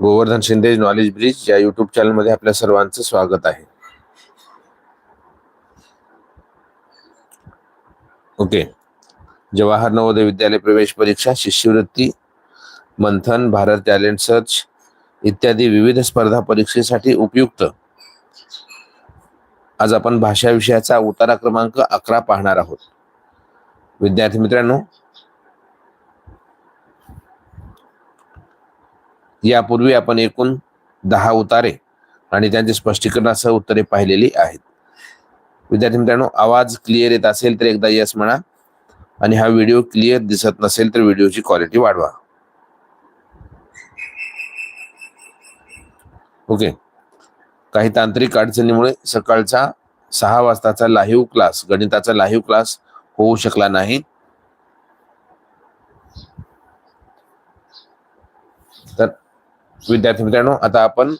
Govardhan Shinde knowledge bridge या YouTube चॅनलमध्ये आपल्या सर्वांचं स्वागत आहे. ओके जवाहर नवोदय विद्यालय प्रवेश परीक्षा शिष्यवृत्ती मंथन भारत टॅलेंट सर्च इत्यादी विविध स्पर्धा परीक्षेसाठी उपयुक्त. आज आपण भाषा विषयाचा उतारा क्रमांक अकरा पाहणार आहोत. विद्यार्थी मित्रांनो यापूर्वी आपण एकूण दहा उतारे आणि त्यांचे स्पष्टीकरणासह उत्तरे पाहिलेली आहेत. विद्यार्थी मित्रांनो आवाज क्लिअर येत असेल तर एकदा यस म्हणा. आणि हा व्हिडिओ क्लिअर दिसत नसेल तर व्हिडिओची क्वालिटी वाढवा. ओके काही तांत्रिक अडचणीमुळे सकाळचा सहा वाजताचा लाईव्ह क्लास गणिताचा लाईव्ह क्लास होऊ शकला नाही. तर विद्यार्थी मित्रांनो आता आपण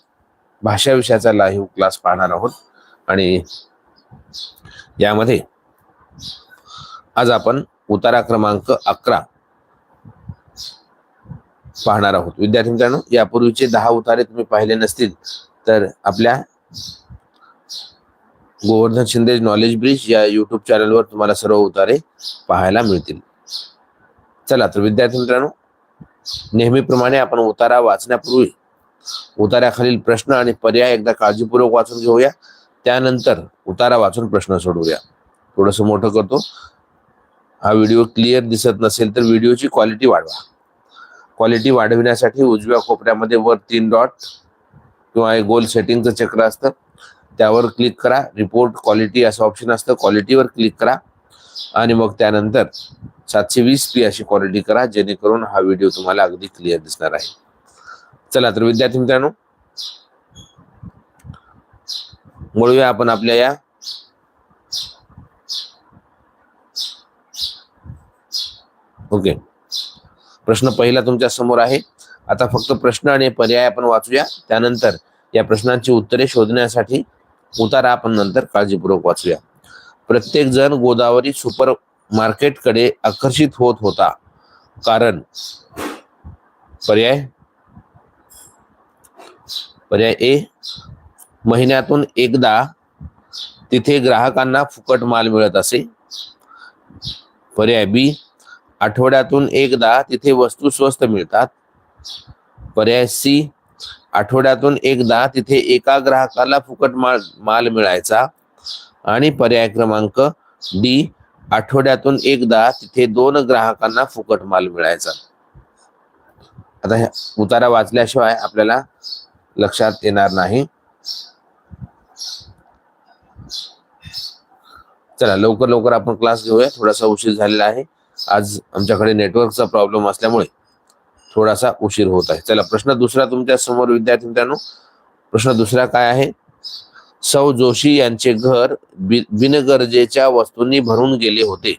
भाषा विषयाचा लाईव्ह क्लास पाहणार आहोत. आणि यामध्ये आज आपण उतारा क्रमांक अकरा पाहणार आहोत. विद्यार्थी मित्रांनो यापूर्वीचे दहा उतारे तुम्ही पाहिले नसतील तर आपल्या गोवर्धन शिंदे नॉलेज ब्रिज या युट्यूब चॅनलवर तुम्हाला सर्व उतारे पाहायला मिळतील. चला तर विद्यार्थी मित्रांनो नेहमीप्रमाणे आपण उतारा वाचण्यापूर्वी उतार्याखालील प्रश्न आणि पर्याय एकदा काळजीपूर्वक वाचून घेऊया. त्यानंतर उतारा वाचून प्रश्न सोडवूया. थोडस मोठं करतो. हा व्हिडिओ क्लिअर दिसत नसेल तर व्हिडिओची क्वालिटी वाढवा. क्वालिटी वाढविण्यासाठी उजव्या कोपऱ्यामध्ये वर तीन डॉट किंवा एक गोल सेटिंगचं चक्र असतं. त्यावर क्लिक करा. रिपोर्ट क्वालिटी असं ऑप्शन असतं. क्वालिटीवर क्लिक करा. आणि मग त्यानंतर सातशे वीस पी अशी क्वालिटी करा जेणेकरून हा व्हिडिओ तुम्हाला अगदी क्लिअर दिसणार आहे. चला तर विद्यार्थी मित्रांनो वळूया आपण आपल्या या ओके प्रश्न पहिला तुमच्यासमोर आहे. आता फक्त प्रश्न आणि पर्याय आपण वाचूया. त्यानंतर या प्रश्नांची उत्तरे शोधण्यासाठी उतारा आपण नंतर काळजीपूर्वक वाचूया. प्रत्येक जण गोदावरी सुपर मार्केटकडे आकर्षित होत होता. कारण पर्याय? पर्याय ए महिन्यातून एकदा तिथे ग्राहकांना फुकट माल मिळत असे. पर्याय बी आठवड्यातून एकदा तिथे वस्तू स्वस्त मिळतात. पर्याय सी आठवड्यातून एकदा तिथे एका ग्राहकाला फुकट माल माल मिळायचा. आणि पर्याय क्रमांक डी आठवड्यातून एकदा तिथे दोन ग्राहकांना फुकट माल मिळायचा. आता ह्या उतारा वाचल्याशिवाय आपल्याला लक्षात येणार नाही. चला लवकर लवकर आपण क्लास घेऊया. थोडासा उशीर झालेला आहे. आज आमच्याकडे नेटवर्कचा प्रॉब्लेम असल्यामुळे थोडासा उशीर होत आहे. चला प्रश्न दुसरा तुमच्यासमोर विद्यार्थी मित्रांनो. प्रश्न दुसरा काय आहे? सौ जोशी यांचे घर बिनगरजेच्या वस्तूंनी भरून गेले होते.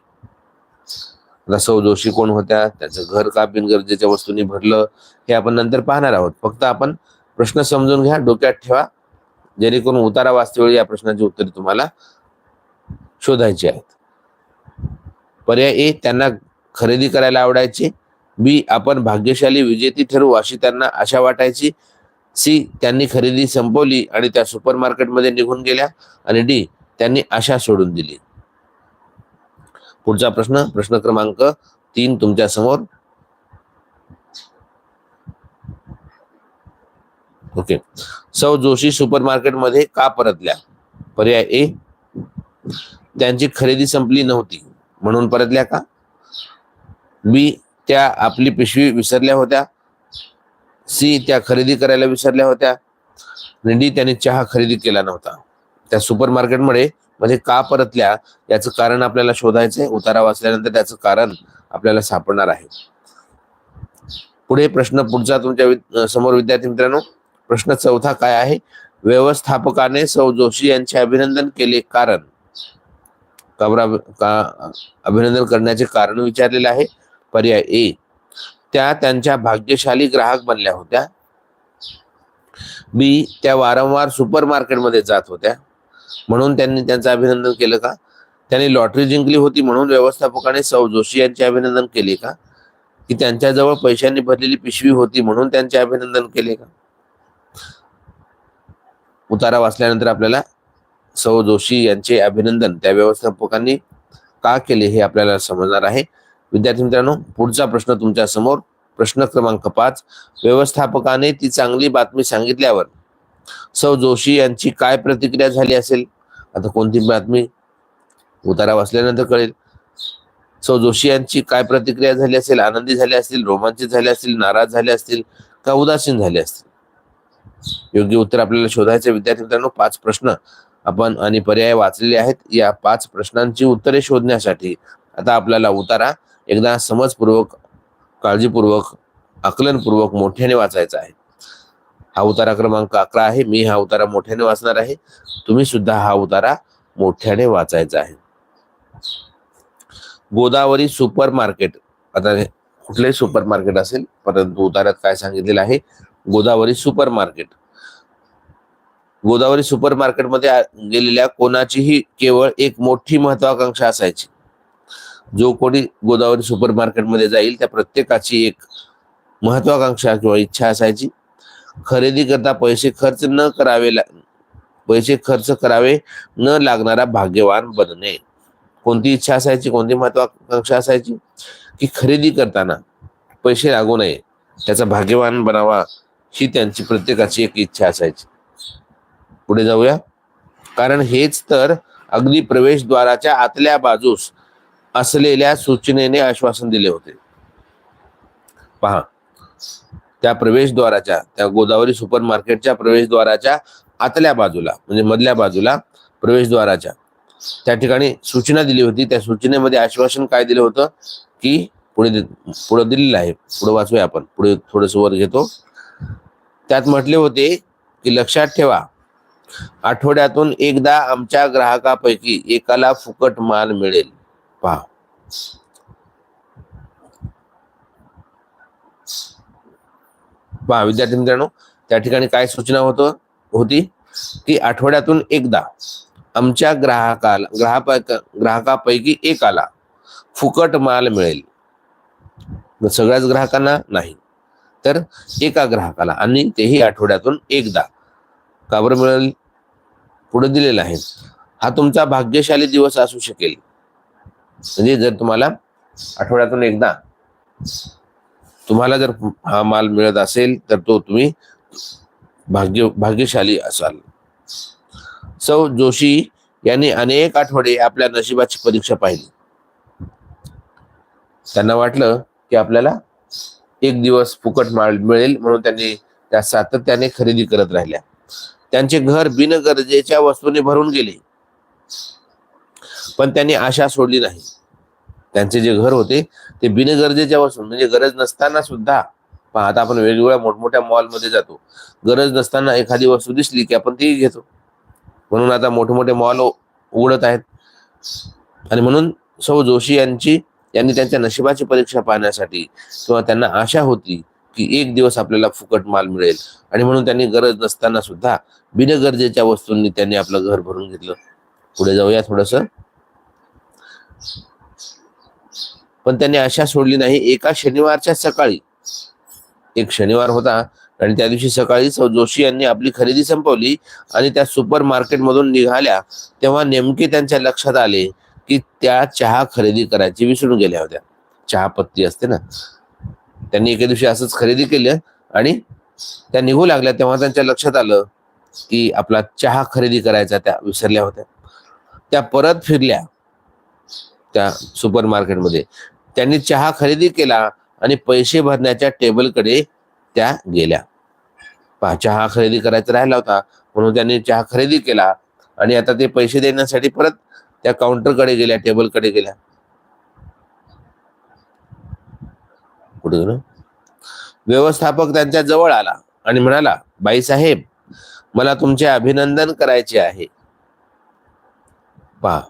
सौ जोशी कोण होत्या? त्याचं घर का बिनगरजेच्या वस्तूंनी भरलं? हे आपण नंतर पाहणार आहोत. फक्त आपण प्रश्न समजून घ्या डोक्यात ठेवा. जेणेकरून उतारा वाचतेवेळी या प्रश्नाची उत्तरे तुम्हाला शोधायची आहेत. पर्याय ए त्यांना खरेदी करायला आवडायची. बी आपण भाग्यशाली विजेती ठरवू अशी त्यांना आशा वाटायची. सी त्यांनी खरेदी संपवली आणि त्या सुपर मार्केटमध्ये निघून गेल्या आणि डी त्यांनी आशा सोडून दिली. पुढचा प्रश्न प्रश्न क्रमांक तीन तुमच्यासमोर. ओके. सौ जोशी सुपर मार्केटमध्ये का परतल्या? पर्याय ए त्यांची खरेदी संपली नव्हती म्हणून परतल्या का? बी त्या आपली पिशवी विसरल्या होत्या. सी त्या खरेदी करायला विसरल्या होत्या. आणि डी त्यांनी चहा खरेदी केला नव्हता. त्या सुपर मार्केटमध्ये मध्ये का परतल्या याचं कारण आपल्याला शोधायचंय उतारा वाचल्यानंतर त्याचं कारण आपल्याला सापडणार आहे. पुढे प्रश्न पुढचा तुमच्यासमोर विद्यार्थी मित्रांनो प्रश्न चौथा काय आहे? व्यवस्थापकाने सौ जोशी यांचे अभिनंदन केले कारण. का का अभिनंदन करण्याचे कारण विचारलेले आहे? पर्याय ए त्या त्यांच्या भाग्यशाली ग्राहक बनल्या होत्या. मी त्या वारंवार सुपर मार्केटमध्ये जात होत्या. म्हणून त्यांनी त्यांचं अभिनंदन केलं का? त्यांनी लॉटरी जिंकली होती म्हणून व्यवस्थापकाने सौ जोशी यांचे अभिनंदन केले का? की त्यांच्याजवळ पैशांनी भरलेली पिशवी होती म्हणून त्यांचे अभिनंदन केले का? उतारा वाचल्यानंतर आपल्याला सौ जोशी यांचे अभिनंदन त्या व्यवस्थापकांनी का केले हे आपल्याला समजणार आहे. विद्यार्थी मित्रांनो पुढचा प्रश्न तुमच्यासमोर प्रश्न क्रमांक पाच. व्यवस्थापकाने ती चांगली बातमी सांगितल्यावर सौ जोशी यांची काय प्रतिक्रिया झाली असेल? आता कोणती बातमी? उतारा वाचल्यानंतर कळेल. सौ जोशी यांची काय प्रतिक्रिया झाली असेल? आनंदी झाले असतील? रोमांचित झाले असतील? नाराज झाले असतील? का उदासीन झाले असतील? योग्य उत्तर आपल्याला शोधायचे विद्यार्थी मित्रांनो पाच प्रश्न आपण आणि पर्याय वाचलेले आहेत. या पाच प्रश्नांची उत्तरे शोधण्यासाठी आता आपल्याला उतारा एकदा समजपूर्वक काळजीपूर्वक आकलनपूर्वक मोठ्याने वाचायचा आहे. हा उतारा क्रमांक अकरा आहे. मी हा उतारा मोठ्याने वाचणार आहे. तुम्ही सुद्धा हा उतारा मोठ्याने वाचायचा आहे. गोदावरी सुपर मार्केट आता कुठलंही सुपर मार्केट असेल? परंतु उतार्यात काय सांगितलेलं आहे? Godavari super market Godavari super मार्केटमध्ये गेलेल्या कोणाचीही केवळ एक मोठी महत्वाकांक्षा असायची. जो कोणी गोदावरी सुपर मार्केटमध्ये जाईल त्या प्रत्येकाची एक महत्वाकांक्षा किंवा इच्छा असायची. खरेदी करता पैसे खर्च न करावे पैसे खर्च करावे न लागणारा भाग्यवान बनणे. कोणती इच्छा असायची कोणती महत्वाकांक्षा असायची? की खरेदी करताना पैसे लागू नये त्याचा भाग्यवान बनावा ही त्यांची प्रत्येकाची एक इच्छा असायची. पुढे जाऊया. कारण हेच तर अगदी प्रवेशद्वाराच्या आतल्या बाजूस असलेल्या सूचनेने आश्वासन दिले होते. पहा त्या प्रवेशद्वाराच्या त्या गोदावरी सुपर मार्केटच्या प्रवेशद्वाराच्या आतल्या बाजूला म्हणजे मधल्या बाजूला प्रवेशद्वाराच्या त्या ठिकाणी सूचना दिली होती. त्या सूचनेमध्ये आश्वासन काय दिलं होतं? की पुढे पुढे दिलेलं आहे. पुढे वाचूया आपण. पुढे थोडस वर घेतो. त्यात म्हटले होते की लक्षात ठेवा आठवड्यातून एकदा आमच्या ग्राहकापैकी एकाला फुकट माल मिळेल. पहा पहा विद्यार्थी मित्रांनो त्या ठिकाणी काय सूचना होत होती की आठवड्यातून एकदा आमच्या ग्राहकाला ग्राहक ग्राहकापैकी एकाला फुकट माल मिळेल. सगळ्याच ग्राहकांना नाही. तर एका ग्राहकाला आणि तेही आठवड्यातून एकदा. का बरं मिळेल? पुढे दिलेलं आहे. हा तुमचा भाग्यशाली दिवस असू शकेल. म्हणजे जर तुम्हाला आठवड्यातून एकदा तुम्हाला जर हा माल मिळत असेल तर तो तुम्ही भाग्य भाग्यशाली असाल. सौ जोशी यांनी अनेक आठवडे आपल्या नशिबाची परीक्षा पाहिली. त्यांना वाटलं की आपल्याला एक दिवस फुकट माल मिळेल म्हणून त्यांनी त्या सातत्याने खरेदी करत राहिल्या. त्यांचे घर बिनगरजेच्या वस्तूने भरून गेले. पण त्यांनी आशा सोडली नाही. त्यांचे जे घर होते ते बिनगरजेच्या वस्तू म्हणजे गरज नसताना सुद्धा पहा आता आपण वेगवेगळ्या मोठमोठ्या मॉलमध्ये जातो. गरज नसताना एखादी वस्तू दिसली की आपण ती घेतो. म्हणून आता मोठे मोठे मॉल उघडत आहेत. आणि म्हणून सौ जोशी यांची यांनी त्यांच्या नशिबाची परीक्षा पाहण्यासाठी किंवा त्यांना आशा होती की एक दिवस आपल्याला फुकट माल मिळेल. आणि म्हणून त्यांनी गरज नसताना सुद्धा बिनगरजेच्या वस्तूंनी त्यांनी आपलं घर भरून घेतलं. पुढे जाऊया थोडस. पण त्यांनी आशा सोडली नाही. एका शनिवारच्या सकाळी एक शनिवार होता आणि त्या दिवशी सकाळी जोशी यांनी आपली खरेदी संपवली आणि त्या सुपर मार्केटमधून निघाल्या. तेव्हा नेमके त्यांच्या लक्षात आले की त्या चहा खरेदी करायची विसरून गेल्या होत्या. चहा पत्ती असते ना. त्यांनी एके दिवशी असंच खरेदी केलं आणि त्या निघू लागल्या. तेव्हा त्यांच्या लक्षात आलं की आपला चहा खरेदी करायचा त्या विसरल्या होत्या. त्या परत फिरल्या त्या सुपर मार्केटमध्ये. त्यांनी चहा खरेदी केला आणि पैसे भरण्याच्या टेबलकडे त्या गेल्या. पहा चहा खरेदी करायचा राहिला होता म्हणून त्यांनी चहा खरेदी केला आणि आता ते पैसे देण्यासाठी परत त्या काउंटरकडे गेल्या टेबलकडे गेल्या. कुठे गेलो? व्यवस्थापक त्यांच्या जवळ आला आणि म्हणाला बाई साहेब मला तुमचे अभिनंदन करायचे आहे. पहा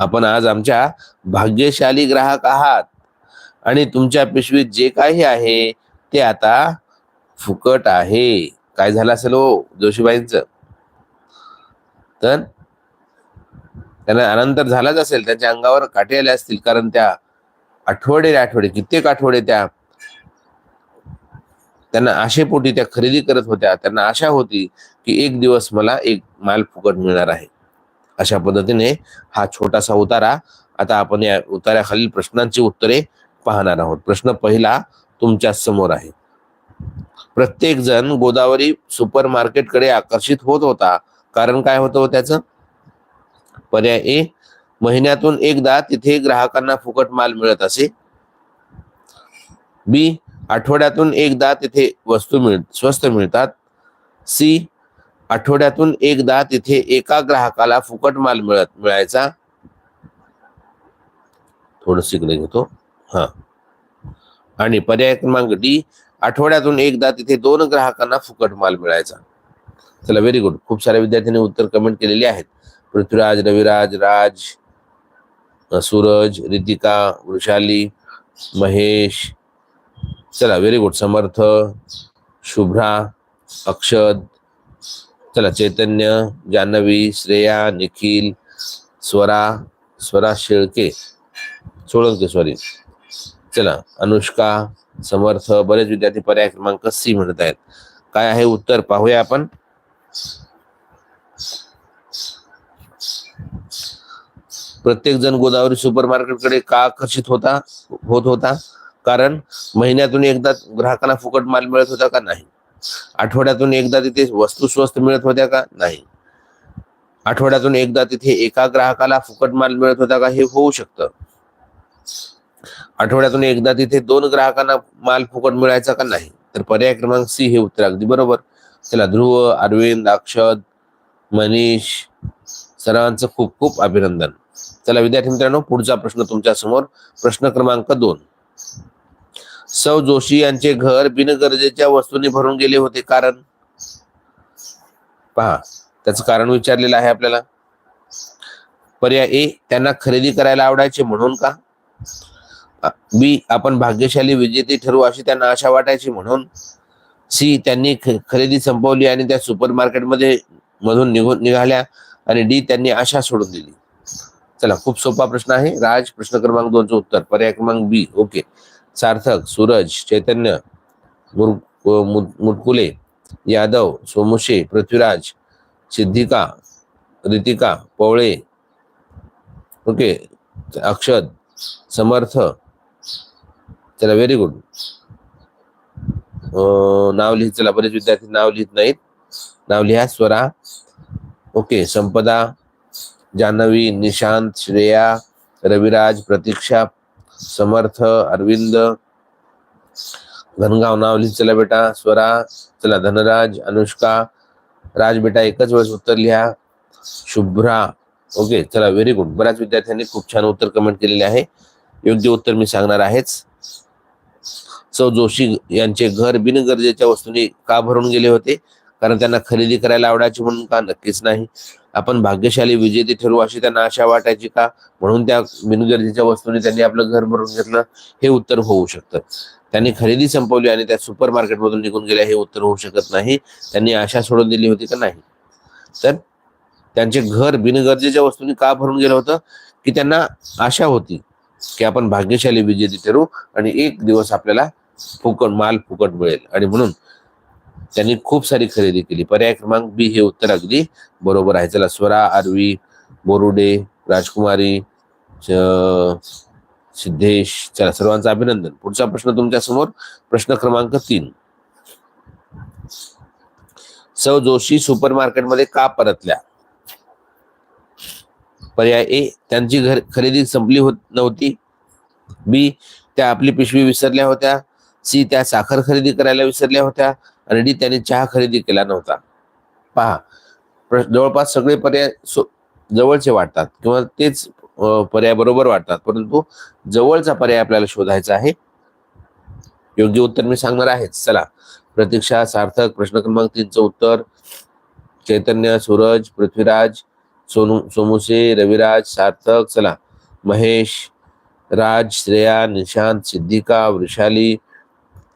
आपण आज आमच्या भाग्यशाली ग्राहक आहात. आणि तुमच्या पिशवीत जे काही आहे ते आता फुकट आहे. काय झालं असेल हो जोशीबाईंच? तर त्यांना अनंतर झालाच असेल त्यांच्या अंगावर काटे आले असतील कारण त्या आठवडे आठवडे कित्येक आठवडे त्या त्यांना आशेपोटी त्या खरेदी करत होत्या. त्यांना आशा होती की एक दिवस मला एक माल फुकट मिळणार आहे. अशा पद्धतीने हा छोटासा उतारा. आता आपण या उतार्याखालील प्रश्नांची उत्तरे पाहणार आहोत. प्रश्न पहिला तुमच्यासमोर आहे. प्रत्येक जण गोदावरी सुपर मार्केटकडे आकर्षित होत होता. कारण काय होतं हो त्याचं? पर्याय ए महिन्यातून एकदा तिथे ग्राहकांना फुकट माल मिळत असे. बी आठवड्यातून एकदा तिथे वस्तू मिळ स्वस्त मिळतात. सी आठवड्यातून एकदा तिथे एका ग्राहकाला फुकट माल मिळत मिळायचा. थोडस इकडे घेतो. हा. आणि पर्याय क्रमांक डी आठवड्यातून एकदा तिथे दोन ग्राहकांना फुकट माल मिळायचा. चला व्हेरी गुड खूप साऱ्या विद्यार्थ्यांनी उत्तर कमेंट केलेली आहेत. पृथ्वीराज रविराज राज सूरज रितिका वृषाली महेश. चला व्हेरी गुड समर्थ शुभ्रा अक्षद चला चैतन्य जान्हवी श्रेया निखिल स्वरा स्वरा शेळके सोळंके सॉरी चला अनुष्का समर्थ बरेच विद्यार्थी पर्याय क्रमांक सी म्हणत आहेत. काय आहे उत्तर? पाहूया आपण. प्रत्येक जण गोदावरी सुपर मार्केटकडे का आकर्षित होता? होत होता? कारण महिन्यातून एकदा ग्राहकांना फुकट माल मिळत होता का नाही? आठवड्यातून एकदा तिथे वस्तू स्वस्त मिळत होत्या का? नाही. आठवड्यातून एकदा तिथे एका ग्राहकाला फुकट माल मिळत होता का? हे होऊ शकतं. आठवड्यातून एकदा तिथे दोन ग्राहकांना माल फुकट मिळायचा का? नाही. तर पर्याय क्रमांक सी हे उत्तर अगदी बरोबर. चला ध्रुव अरविंद अक्षद मनीष सर्वांचं खूप खूप अभिनंदन. चला विद्यार्थी मित्रांनो पुढचा प्रश्न तुमच्यासमोर प्रश्न क्रमांक दोन. सौ जोशी यांचे घर बिनगरजेच्या वस्तूंनी भरून गेले होते. कारण? पहा त्याचं कारण विचारलेलं आहे आपल्याला. पर्याय ए त्यांना खरेदी करायला आवडायचे म्हणून का? बी आपण भाग्यशाली विजेते ठरू अशी त्यांना आशा वाटायची म्हणून. सी त्यांनी खरेदी संपवली आणि त्या सुपर मार्केटमध्ये मधून निघून निघाल्या आणि डी त्यांनी आशा सोडून दिली. चला खूप सोपा प्रश्न आहे. राज प्रश्न क्रमांक दोनचं उत्तर. पर्याय क्रमांक बी ओके. सार्थक सूरज चैतन्य मुर- मु- मुटकुले यादव सोमुशे पृथ्वीराज सिद्धिका रितिका पवळे ओके अक्षद समर्थ चला व्हेरी गुड नाव लिहित चला बरेच विद्यार्थी नाव लिहित नाहीत. नाव लिहा स्वरा. ओके संपदा जान्हवी निशांत श्रेया रविराज प्रतीक्षा समर्थ अरविंद घनगाव नाव चला बेटा स्वरा चला धनराज अनुष्का राज बेटा एकच वेळेस उत्तर लिहा. शुभ्रा. ओके चला व्हेरी गुड बऱ्याच विद्यार्थ्यांनी खूप छान उत्तर कमेंट केलेले आहे. योग्य उत्तर मी सांगणार आहेच. सौ जोशी यांचे घर बिनगरजेच्या वस्तूंनी का भरून गेले होते? कारण त्यांना खरेदी करायला आवडायची म्हणून का नक्कीच नाही? आपण भाग्यशाली विजेते ठरू अशी त्यांना आशा वाटायची का? म्हणून त्या बिनगरजेच्या वस्तूंनी त्यांनी आपलं घर भरून घेतलं हे उत्तर होऊ शकतं. त्यांनी खरेदी संपवली आणि त्या सुपर मार्केटमधून निघून गेल्या हे उत्तर होऊ शकत नाही. त्यांनी आशा सोडून दिली होती का नाही? तर त्यांचे घर बिनगरजेच्या वस्तूंनी का भरून गेलं होतं? की त्यांना आशा होती की आपण भाग्यशाली विजेते ठरू आणि एक दिवस आपल्याला फुकट माल फुकट मिळेल. आणि म्हणून त्यांनी खूप सारी खरेदी केली. पर्याय क्रमांक बी हे उत्तर अगदी बरोबर आहे. चला स्वरा आरवी बोरुडे राजकुमारी सिद्धेश. चला सर्वांचं अभिनंदन. पुढचा प्रश्न तुमच्यासमोर. प्रश्न क्रमांक तीन. सौ जोशी सुपर मार्केटमध्ये का परतल्या? पर्याय ए त्यांची घर खरेदी संपली होत नव्हती. बी त्या आपली पिशवी विसरल्या होत्या. सी त्या साखर खरेदी करायला विसरल्या होत्या. आणि त्याने त्यांनी चहा खरेदी केला नव्हता. पहा जवळपास सगळे पर्याय जवळचे वाटतात किंवा तेच पर्याय बरोबर वाटतात. परंतु जवळचा पर्याय आपल्याला शोधायचा आहे. योग्य उत्तर मी सांगणार आहेच. चला प्रतीक्षा सार्थक प्रश्न क्रमांक तीनचं उत्तर. चैतन्य सूरज पृथ्वीराज सोनू सोमुसे रविराज सार्थक. चला महेश राज श्रेया निशांत सिद्धिका वृषाली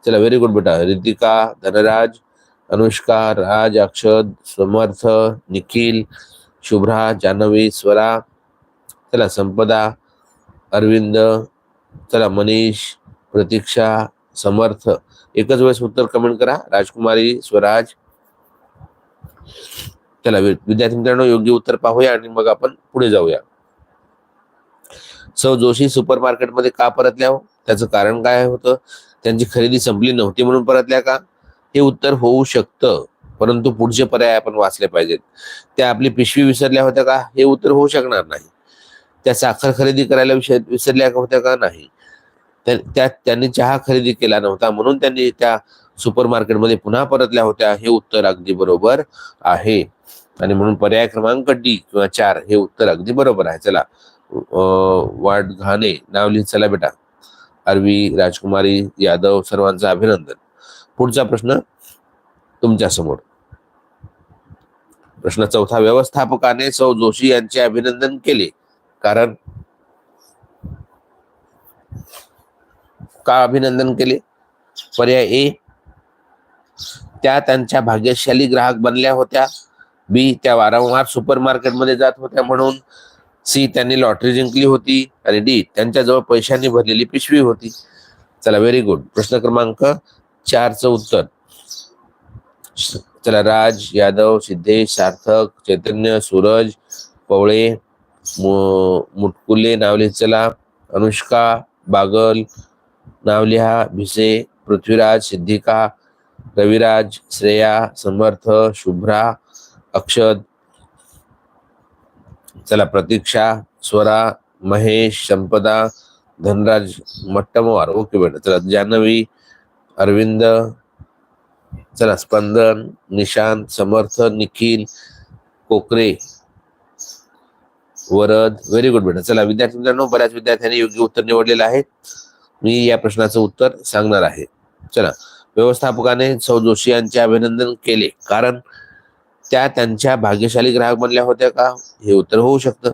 चला व्हेरी गुड बेटा. रितिका धनराज अनुष्का राज अक्षद समर्थ निखिल शुभ्रा जान्हवी स्वरा चला संपदा अरविंद चला मनीष प्रतीक्षा समर्थ. एकच वेळेस उत्तर कमेंट करा. राजकुमारी स्वराज. चला विद्यार्थी मित्रांनो योग्य उत्तर पाहूया आणि मग आपण पुढे जाऊया. सौ जोशी सुपर मार्केटमध्ये का परतल्या हो? त्याचं कारण काय होतं? त्यांची खरेदी संपली नव्हती म्हणून परतल्या का? हे उत्तर होऊ शकतं. परंतु पुढचे पर्याय आपण वाचले पाहिजेत. त्या आपली पिशवी विसरल्या होत्या का? हे उत्तर होऊ शकणार नाही. त्या साखर खरेदी करायला विषय विसरल्या होत्या का? नाही. त्या त्यांनी चहा खरेदी केला नव्हता म्हणून त्यांनी त्या सुपर मार्केटमध्ये पुन्हा परतल्या होत्या. हे उत्तर अगदी बरोबर आहे. आणि म्हणून पर्याय क्रमांक डी किंवा चार हे उत्तर अगदी बरोबर आहे. चला वाट घाणे नाव लिहित चला बेटा. अरवी राजकुमारी यादव सर्वांचं अभिनंदन. पुढचा प्रश्न तुमच्यासमोर. प्रश्न चौथा व्यवस्थापकाने सौ जोशी यांचे अभिनंदन केले. कारण का अभिनंदन केले? पर्याय ए त्या त्यांच्या भाग्यशाली ग्राहक बनल्या होत्या. बी त्या वारंवार सुपर मार्केटमध्ये जात होत्या म्हणून सी त्यांनी लॉटरी जिंकली होती आणि डी त्यांच्याजवळ पैशांनी भरलेली पिशवी होती. चला व्हेरी गुड प्रश्न क्रमांक चारचं उत्तर. चला राज यादव सिद्धेश सार्थक चैतन्य सूरज पवळे मु- मुटकुले नावले चला. अनुष्का बागल नावलिहा भिसे पृथ्वीराज सिद्धिका रविराज श्रेया समर्थ शुभ्रा अक्षद चला प्रतीक्षा स्वरा महेश संपदा धनराज मट्टमवार. ओके बेटा. चला जान्हवी अरविंद चला स्पंदन निशांत समर्थ निखिल कोकरे वरद. व्हेरी गुड बेटा. चला विद्यार्थी मित्रांनो बऱ्याच विद्यार्थ्यांनी योग्य उत्तर निवडलेलं आहे. मी या प्रश्नाचं उत्तर सांगणार आहे. चला व्यवस्थापकाने सौ जोशी यांचे अभिनंदन केले. कारण त्या त्यांच्या भाग्यशाली ग्राहक बनल्या होत्या का? हे उत्तर होऊ शकतं.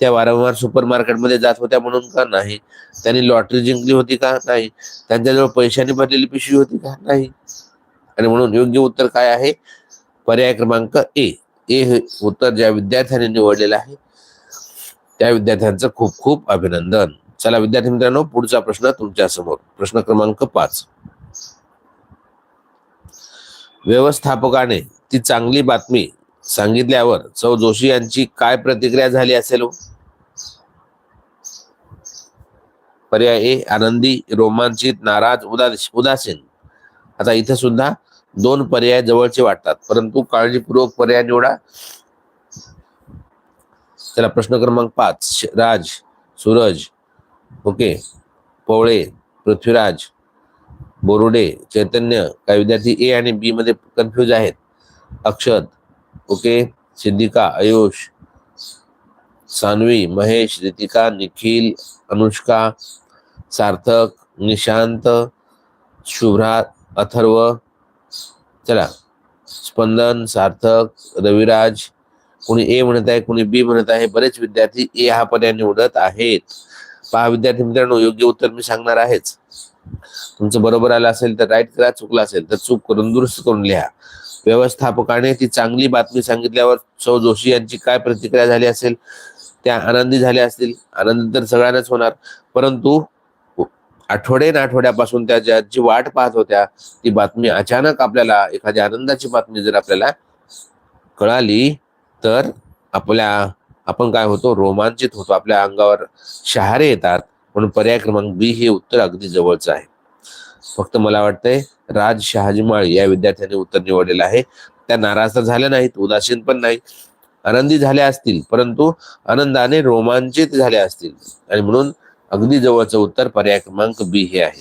त्या वारंवार सुपर मार्केटमध्ये जात होत्या म्हणून का नाही? त्यांनी लॉटरी जिंकली होती का नाही? त्यांच्याजवळ पैशाने भरलेली पिशवी होती का नाही? आणि म्हणून योग्य उत्तर काय आहे? पर्याय क्रमांक ए. ए हे उत्तर ज्या विद्यार्थ्यांनी निवडलेलं आहे. त्या विद्यार्थ्यांचं खूप खूप अभिनंदन. चला विद्यार्थी मित्रांनो पुढचा प्रश्न तुमच्यासमोर प्रश्न क्रमांक पाच. व्यवस्थापकाने ती चांगली बातमी सांगितल्यावर सौ जोशी यांची काय प्रतिक्रिया झाली असेल हो? पर्याय ए आनंदी रोमांचित नाराज उदास उदासीन. आता इथे सुद्धा दोन पर्याय जवळचे वाटतात. परंतु काळजीपूर्वक पर्याय निवडा. त्याला प्रश्न क्रमांक पाच राज सूरज ओके पवळे पृथ्वीराज बोरुडे चैतन्य काही विद्यार्थी ए आणि बी मध्ये कन्फ्युज आहेत. अक्षत ओके सिद्धिका आयुष सान्वी महेश रितिका निखिल अनुष्का सार्थक निशांत शुभ्रा अथर्व चला स्पंदन सार्थक रविराज कोणी ए म्हणत आहे कोणी बी म्हणत आहे बरेच विद्यार्थी ए हा पर्याय निवडत आहेत. पहा विद्यार्थी मित्रांनो योग्य उत्तर मी सांगणार आहेच. तुमचं बरोबर आलं असेल तर राईट करा चुकलं असेल तर चूक करून दुरुस्त करून लिहा. व्यवस्थापकाने ती चांगली बातमी सांगितल्यावर सौ जोशी यांची काय प्रतिक्रिया झाली असेल त्या आनंदी झाल्या असतील. आनंद तर सगळ्यांनाच होणार. परंतु आठवडे ना आठवड्यापासून त्या ज्या जी वाट पाहत होत्या ती बातमी अचानक आपल्याला एखाद्या आनंदाची बातमी जर आपल्याला कळाली तर आपल्या आपण काय होतो रोमांचित होतो. आपल्या अंगावर शहारे येतात. म्हणून पर्याय क्रमांक बी हे उत्तर अगदी जवळचं आहे. फक्त मला वाटतंय राज शहाजीमाळ या विद्यार्थ्यांनी उत्तर निवडलेलं आहे. त्या नाराज तर झाल्या नाहीत उदासीन पण नाही आनंदी झाल्या असतील परंतु आनंदाने रोमांचित झाल्या असतील. आणि म्हणून अगदी जवळचं उत्तर पर्याय क्रमांक बी हे आहे.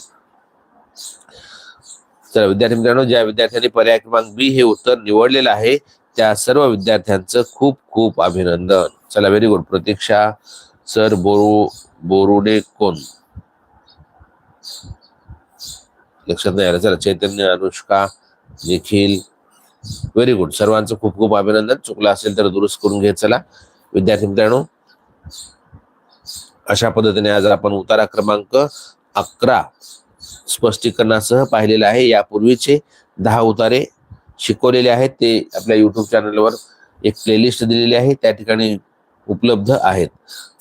तर विद्यार्थी मित्रांनो ज्या विद्यार्थ्यांनी पर्याय क्रमांक बी हे उत्तर निवडलेलं आहे त्या सर्व विद्यार्थ्यांचं खूप खूप अभिनंदन. चला व्हेरी गुड प्रतीक्षा सर बोरू बोरुडे कोण? लक्षात नाही आलं. चला चैतन्य अनुष्का निखिल व्हेरी गुड सर्वांचं खूप खूप अभिनंदन. चुकलं असेल तर दुरुस्त करून घे चला. विद्यार्थी मित्रांनो अशा पद्धतीने आज आपण उतारा क्रमांक अकरा स्पष्टीकरणासह पाहिलेलं आहे. यापूर्वीचे दहा उतारे शिकवलेले आहेत. ते आपल्या युट्यूब चॅनलवर एक प्लेलिस्ट दिलेली आहे. त्या ठिकाणी उपलब्ध आहेत.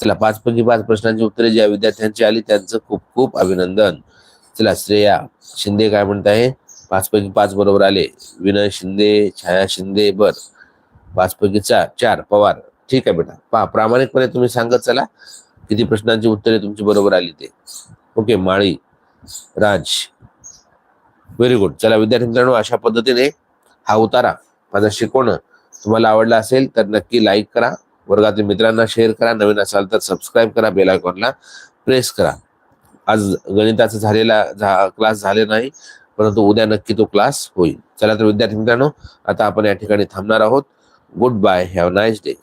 चला पाच पैकी पाच प्रश्नांची उत्तरे ज्या विद्यार्थ्यांची आली त्यांचं खूप खूप अभिनंदन. चला श्रेया शिंदे काय म्हणत आहे? पाच पैकी पाच बरोबर आले. विनय शिंदे छाया शिंदे बर. पाच पैकी चार चार पवार. ठीक आहे बेटा. पहा प्रामाणिकपणे तुम्ही सांगत चला किती प्रश्नांची उत्तरे तुमची बरोबर आली ते. Okay Mali Raj. Very good चला विद्यार्थी मित्रांनो अशा पद्धतीने हा उतारा. माझा शिकवणं तुम्हाला आवडला असेल तर नक्की लाईक करा. वर्गातील मित्रांना शेअर करा. नवीन असाल तर सबस्क्राईब करा. बेल आयकॉनला प्रेस करा. आज गणिताचा झालेला जा, क्लास झाले नाही परंतु उद्या नक्की तो क्लास होईल. चला तर विद्यार्थी मित्रांनो आता आपण या ठिकाणी थांबणार आहोत. Good bye have nice day